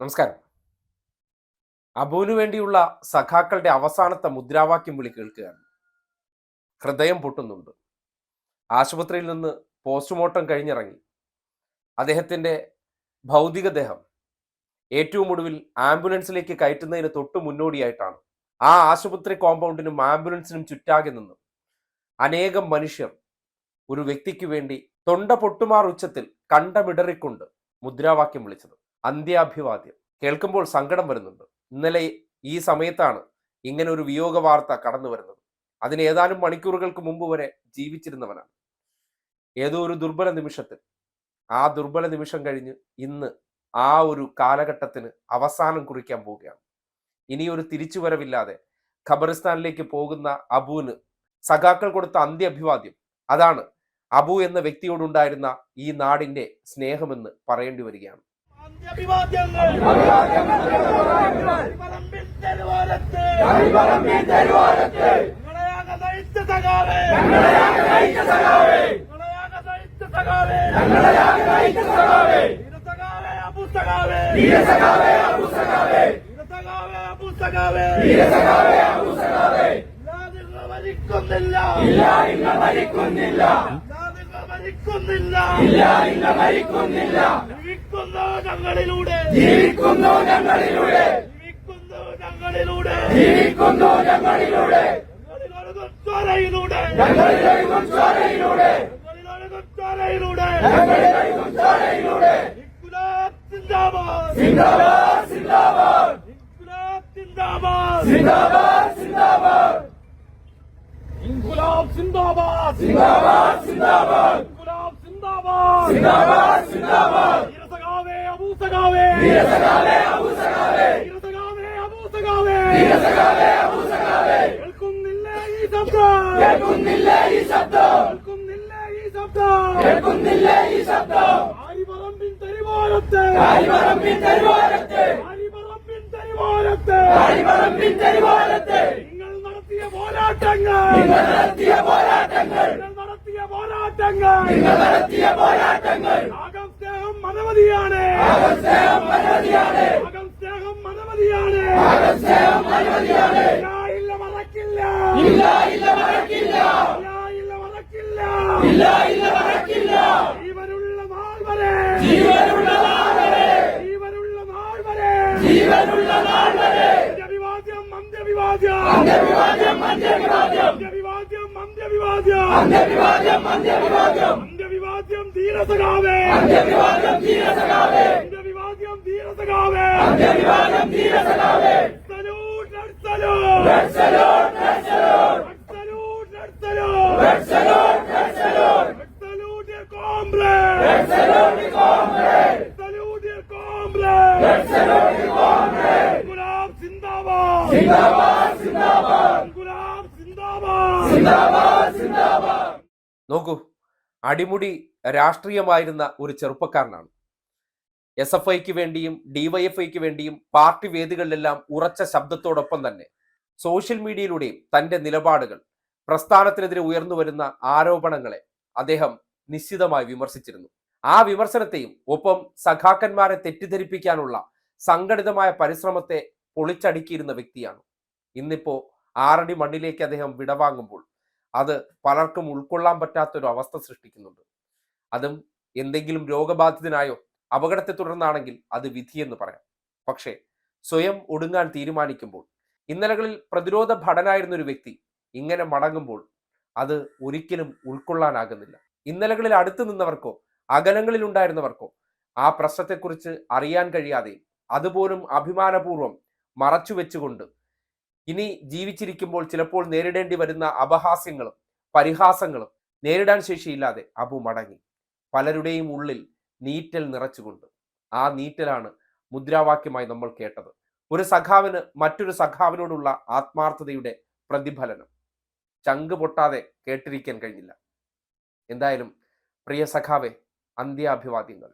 നമസ്കാരം. അബുവിനു വേണ്ടിയുള്ള സഖാക്കളുടെ അവസാനത്തെ മുദ്രാവാക്യം വിളി കേൾക്കുകയാണ്. ഹൃദയം പൊട്ടുന്നുണ്ട്. ആശുപത്രിയിൽ നിന്ന് പോസ്റ്റ്മോർട്ടം കഴിഞ്ഞിറങ്ങി. അദ്ദേഹത്തിന്റെ ഭൗതികദേഹം ഏറ്റവും ഒടുവിൽ ആംബുലൻസിലേക്ക് കയറ്റുന്നതിന് തൊട്ട് മുന്നോടിയായിട്ടാണ്. ആ ആശുപത്രി കോമ്പൗണ്ടിനും ആംബുലൻസിനും ചുറ്റാകെ നിന്ന് അനേകം മനുഷ്യർ ഒരു വ്യക്തിക്ക് വേണ്ടി തൊണ്ട പൊട്ടുമാർ ഉച്ചത്തിൽ കണ്ടമിടറിക്കൊണ്ട് മുദ്രാവാക്യം വിളിച്ചത്. അന്ത്യാഭിവാദ്യം. കേൾക്കുമ്പോൾ സങ്കടം വരുന്നുണ്ട്. ഇന്നലെ ഈ സമയത്താണ് ഇങ്ങനെ ഒരു വിയോഗ വാർത്ത കടന്നു വരുന്നത്. അതിന് ഏതാനും മണിക്കൂറുകൾക്ക് മുമ്പ് വരെ ജീവിച്ചിരുന്നവനാണ്. ഏതോ ഒരു ദുർബല നിമിഷത്തിൽ. ആ ദുർബല നിമിഷം കഴിഞ്ഞ് ഇന്ന് ആ ഒരു കാലഘട്ടത്തിന് അവസാനം കുറിക്കാൻ പോവുകയാണ്. ഇനിയൊരു തിരിച്ചുവരവില്ലാതെ ഖബറിസ്ഥാനിലേക്ക് പോകുന്ന അബുവിന് സഖാക്കൾ കൊടുത്ത അന്ത്യാഭിവാദ്യം. അതാണ് അബു എന്ന വ്യക്തിയോടുണ്ടായിരുന്ന ഈ നാടിന്റെ സ്നേഹമെന്ന് പറയേണ്ടി വരികയാണ്. അഭിവാദ്യങ്ങൾ. ഇല്ല നിങ്ങൾ മരിക്കുന്നില്ല. മരിക്കുന്നില്ല ഇല്ല ഇല്ല മരിക്കുന്നില്ല. ജീവിക്കുന്നു ഞങ്ങളിലൂടെ. ജീവിക്കുന്നു ഞങ്ങളിലൂടെ. ജീവിക്കുന്നു ഞങ്ങളിലൂടെ. ജീവിക്കുന്നു ഞങ്ങളിലൂടെ. ഞങ്ങളിലൊഴുകും ചോരയിലൂടെ ഞങ്ങളിലൊഴുകും ചോരയിലൂടെ ഞങ്ങളിലൊഴുകും ചോരയിലൂടെ ഞങ്ങളിലൊഴുകും ചോരയിലൂടെ സിന്ദാബാദ് സിന്ദാബാദ്. സിന്ദാബാദ് സിന്ദാബാദ് സിന്ദാബാദ് സിന്ദാബാദ്. ഇൻകുലാബ് സിന്ദാബാദ്. സിന്ദാബാദ് സിന്ദാബാദ്. കേൾക്കുന്നില്ല ഈ ശബ്ദം കേൾക്കുന്നില്ല ഈ ശബ്ദം കേൾക്കുന്നില്ല ഈ ശബ്ദം കേൾക്കുന്നില്ല ഈ ശബ്ദം ആരിപറമ്പിൻ തെരുവോരത്ത് ആരിപറമ്പിൻ തെരുവോരത്ത് ആരിപറമ്പിൻ തെരുവോരത്ത് ആരിപറമ്പിൻ തെരുവോരത്ത് നിങ്ങൾ നടത്തിയ പോരാട്ടങ്ങൾ നിങ്ങൾ നടത്തിയ പോരാട്ടങ്ങൾ പോരാട്ടങ്ങൾ. നടത്തിയ പോരാട്ടങ്ങൾ. അകം സ്നേഹം മതമതിയാണ് അകം സ്നേഹം മതമതിയാണ് അകം സ്നേഹം മതമതിയാണ് ഇല്ല മറക്കില്ല ഇല്ല ഇല്ല മറക്കില്ല. ഇല്ല മറക്കില്ല. ഇല്ല ഇല്ല മറക്കില്ല. ജീവനുള്ള നാൾ വരെ. ജീവനുള്ള നാൾ വരെ. ജീവനുള്ള നാൾ വരെ. ജീവനുള്ള നാൾ വരെ. അന്ത്യവിവാദ്യം അന്ത്യവിവാദ്യം. അന്ത്യവിവാദ്യം അന്ത്യവിവാദ്യം. അന്ത്യവിവാദ്യം അന്ത്യവിവാദ്യം. അന്ത്യവിവാദ്യം അന്ത്യ ധീരസഖാവേ. ധീരസഖാവേവാദ്യം ധീരസഖാവേ. ഗുലാബ് സിന്ദാബാദ്. സിന്ദാബാദ് സിന്ദാബാദ്. ഗുലാബ് സിന്ദാബാദ്. സിന്ദാബാദ് സിന്ദാബാദ്. നോക്കൂ അടിമുടി രാഷ്ട്രീയമായിരുന്ന ഒരു ചെറുപ്പക്കാരനാണ്. എസ് എഫ് ഐക്ക് വേണ്ടിയും ഡിവൈഎഫ്ഐക്ക് വേണ്ടിയും പാർട്ടി വേദികളിലെല്ലാം ഉറച്ച ശബ്ദത്തോടൊപ്പം തന്നെ സോഷ്യൽ മീഡിയയിലൂടെയും തന്റെ നിലപാടുകൾ പ്രസ്ഥാനത്തിനെതിരെ ഉയർന്നു വരുന്ന ആരോപണങ്ങളെ അദ്ദേഹം നിശ്ചിതമായി വിമർശിച്ചിരുന്നു. ആ വിമർശനത്തെയും ഒപ്പം സഖാക്കന്മാരെ തെറ്റിദ്ധരിപ്പിക്കാനുള്ള സംഘടിതമായ പരിശ്രമത്തെ പൊളിച്ചടുക്കിയിരുന്ന വ്യക്തിയാണ്. ഇന്നിപ്പോ ആറടി മണ്ണിലേക്ക് അദ്ദേഹം വിടവാങ്ങുമ്പോൾ അത് പലർക്കും ഉൾക്കൊള്ളാൻ പറ്റാത്തൊരു അവസ്ഥ സൃഷ്ടിക്കുന്നുണ്ട്. അതും എന്തെങ്കിലും രോഗബാധിതനായോ അപകടത്തെ തുടർന്നാണെങ്കിൽ അത് വിധിയെന്ന് പറയാം. പക്ഷേ സ്വയം ഒടുങ്ങാൻ തീരുമാനിക്കുമ്പോൾ ഇന്നലകളിൽ പ്രതിരോധ ഭടനായിരുന്ന ഒരു വ്യക്തി ഇങ്ങനെ മടങ്ങുമ്പോൾ അത് ഒരിക്കലും ഉൾക്കൊള്ളാനാകുന്നില്ല. ഇന്നലകളിൽ അടുത്തു നിന്നവർക്കോ അകലങ്ങളിൽ ഉണ്ടായിരുന്നവർക്കോ ആ പ്രശ്നത്തെക്കുറിച്ച് അറിയാൻ കഴിയാതെയും അതുപോലും അഭിമാനപൂർവം മറച്ചു വെച്ചുകൊണ്ട് ഇനി ജീവിച്ചിരിക്കുമ്പോൾ ചിലപ്പോൾ നേരിടേണ്ടി വരുന്ന അപഹാസ്യങ്ങളും പരിഹാസങ്ങളും നേരിടാൻ ശേഷിയില്ലാതെ അബു മടങ്ങി. പലരുടെയും ഉള്ളിൽ നീറ്റൽ നിറച്ചുകൊണ്ട്. ആ നീറ്റലാണ് മുദ്രാവാക്യമായി നമ്മൾ കേട്ടത്. ഒരു സഖാവിന് മറ്റൊരു സഖാവിനോടുള്ള ആത്മാർത്ഥതയുടെ പ്രതിഫലനം. ചങ്ക് പൊട്ടാതെ കേട്ടിരിക്കാൻ കഴിഞ്ഞില്ല. എന്തായാലും പ്രിയ സഖാവെ അന്ത്യാഭിവാദ്യങ്ങൾ.